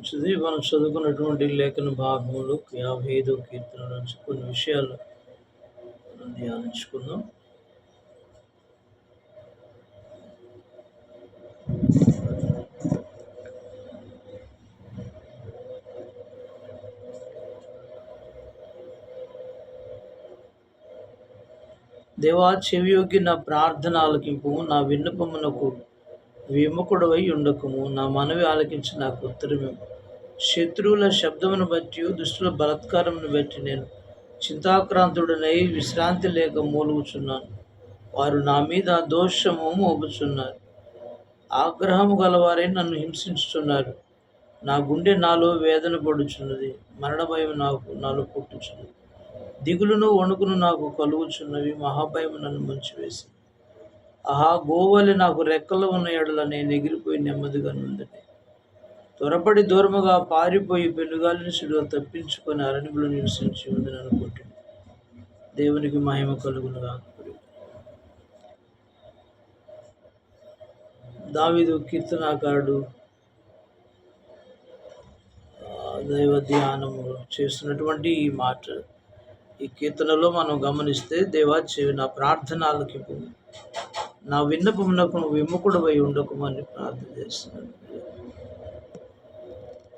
మంచిది మనం చదువుకున్నటువంటి లేఖన భాగములు యాభై ఐదో కీర్తన నుంచి కొన్ని విషయాలు మనం ధ్యానించుకుందాం. దేవా చెవియోగి నా ప్రార్థన ఆలకింపు నా విన్నపమునకు విముఖుడవై ఉండకము. నా మనవి ఆలకించి నాకు ఉత్తరము శత్రువుల శబ్దమును బట్టి దుష్టుల బలత్కారమును బట్టి నేను చింతాక్రాంతుడనై విశ్రాంతి లేక మూలుగుచున్నాను. వారు నా మీద దోషము మోగుచున్నారు ఆగ్రహము గలవారే నన్ను హింసించుచున్నారు. నా గుండె నాలో వేదన పడుచున్నది. మరణ భయం నాకు నాలో పుట్టుచున్నది. దిగులును వణుకును నాకు కలుగుచున్నవి. మహాభయం నన్ను ముంచివేసింది. ఆహా గోవలి నాకు రెక్కలు ఉన్న ఎడల నేను ఎగిరిపోయి నెమ్మదిగా నుందని త్వరపడి దూరముగా పారిపోయి పెనుగాలిని సుడిగా తప్పించుకొని అరణ్యంలో నివసించి ఉందని అనుకుంటుంది దేవునికి మహిమ కలుగునుగా దావిదు కీర్తనాకారుడు దైవ ధ్యానము చేస్తున్నటువంటి ఈ మాట ఈ కీర్తనలో మనం గమనిస్తే దేవా చెవి నా ప్రార్థనలకి నా విన్నపమునకు విముఖుడవై ఉండకమని ప్రార్థన చేస్తున్నాను.